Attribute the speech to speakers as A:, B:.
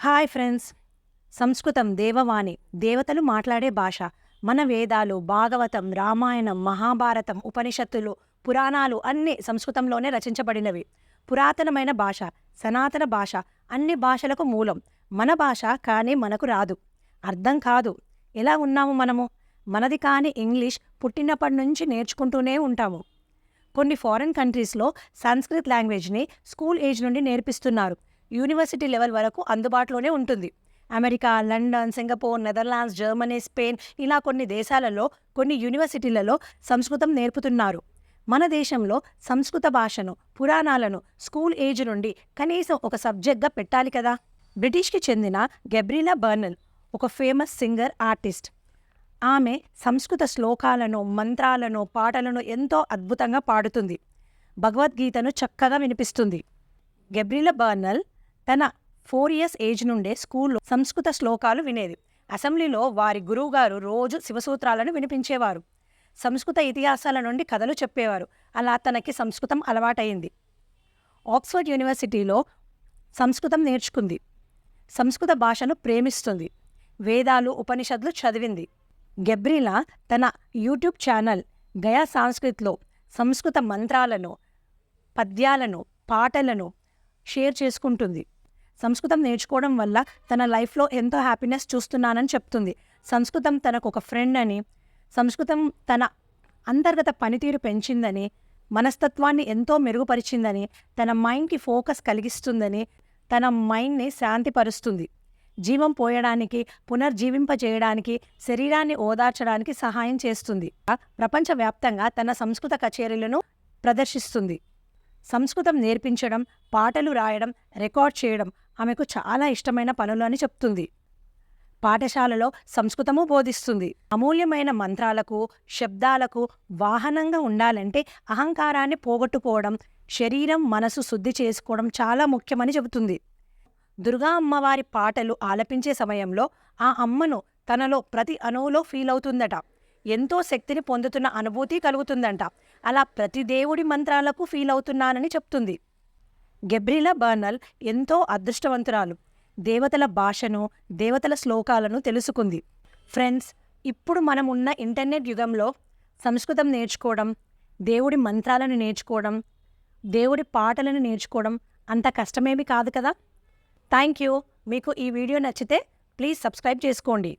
A: Hi friends. సంస్కృతం దేవవాణి దేవతలు మాట్లాడే భాష. మన వేదాలు భాగవతం రామాయణం మహాభారతం ఉపనిషత్తులు పురాణాలు అన్నీ సంస్కృతంలోనే రచించబడినవి. పురాతనమైన భాష సనాతన భాష అన్ని భాషలకు మూలం. మన భాష కానీ మనకు రాదు. అర్థం కాదు. ఎలా ఉన్నాము మనము? మనది కాని ఇంగ్లీష్ పుట్టినప్పటి నుంచి నేర్చుకుంటూనే ఉంటాము. కొన్ని ఫారిన్ కంట్రీస్లో సంస్కృత్ లాంగ్వేజ్ని స్కూల్ ఏజ్ నుండి నేర్పిస్తున్నారు. యూనివర్సిటీ లెవెల్ వరకు అందుబాటులోనే ఉంటుంది. America London Singapore Netherlands Germany Spain ఇలా కొన్ని దేశాలలో కొన్ని యూనివర్సిటీలలో సంస్కృతం నేర్పుతున్నారు. మన దేశంలో సంస్కృత భాషను పురాణాలను స్కూల్ ఏజ్ నుండి కనీసం ఒక సబ్జెక్ట్గా పెట్టాలి కదా? బ్రిటిష్కి చెందిన గెబ్రిలా బర్నల్ ఒక ఫేమస్ సింగర్ ఆర్టిస్ట్. ఆమె సంస్కృత శ్లోకాలను మంత్రాలను పాటలను ఎంతో అద్భుతంగా పాడుతుంది. భగవద్గీతను చక్కగా వినిపిస్తుంది. గెబ్రిల బర్నల్ తన ఫోర్ ఇయర్స్ ఏజ్ నుండే స్కూల్లో సంస్కృత శ్లోకాలు వినేది. అసెంబ్లీలో వారి గురువుగారు రోజు శివసూత్రాలను వినిపించేవారు. సంస్కృత ఇతిహాసాల నుండి కథలు చెప్పేవారు. అలా తనకి సంస్కృతం అలవాటైంది ఆక్స్ఫర్డ్ యూనివర్సిటీలో సంస్కృతం నేర్చుకుంది. సంస్కృత భాషను ప్రేమిస్తుంది. వేదాలు ఉపనిషత్తులు చదివింది. గెబ్రిలా తన యూట్యూబ్ ఛానల్ గయా సాంస్కృత్లో సంస్కృత మంత్రాలను పద్యాలను పాటలను షేర్ చేసుకుంటుంది. సంస్కృతం నేర్చుకోవడం వల్ల తన లైఫ్లో ఎంతో హ్యాపీనెస్ చూస్తున్నానని చెప్తుంది. సంస్కృతం తనకు ఒక ఫ్రెండ్ అని సంస్కృతం తన అంతర్గత పనితీరు పెంచిందని మనస్తత్వాన్ని ఎంతో మెరుగుపరిచిందని తన మైండ్కి ఫోకస్ కలిగిస్తుందని తన మైండ్ని శాంతిపరుస్తుంది. జీవం పోయడానికి పునర్జీవింపజేయడానికి శరీరాన్ని ఓదార్చడానికి సహాయం చేస్తుంది. ప్రపంచవ్యాప్తంగా తన సంస్కృత కచేరీలను ప్రదర్శిస్తుంది. సంస్కృతం నేర్పించడం పాటలు రాయడం రికార్డ్ చేయడం ఆమెకు చాలా ఇష్టమైన పనులు అని చెప్తుంది. పాఠశాలలో సంస్కృతము బోధిస్తుంది. అమూల్యమైన మంత్రాలకు శబ్దాలకు వాహనంగా ఉండాలంటే అహంకారాన్ని పోగొట్టుకోవడం శరీరం మనసు శుద్ధి చేసుకోవడం చాలా ముఖ్యమని చెబుతుంది. దుర్గా అమ్మవారి పాటలు ఆలపించే సమయంలో ఆ అమ్మను తనలో ప్రతి అణువులో ఫీల్ అవుతుందట. ఎంతో శక్తిని పొందుతున్న అనుభూతి కలుగుతుందంట. అలా ప్రతి దేవుడి మంత్రాలకు ఫీల్ అవుతున్నానని చెప్తుంది. గెబ్రిలా బర్నల్ ఎంతో అదృష్టవంతురాలు. దేవతల భాషను దేవతల శ్లోకాలను తెలుసుకుంది. ఫ్రెండ్స్ ఇప్పుడు మనం ఉన్న ఇంటర్నెట్ యుగంలో సంస్కృతం నేర్చుకోవడం దేవుడి మంత్రాలను నేర్చుకోవడం దేవుడి పాటలను నేర్చుకోవడం అంత కష్టమేమి కాదు కదా? Thank you. మీకు ఈ వీడియో నచ్చితే ప్లీజ్ సబ్స్క్రైబ్ చేసుకోండి.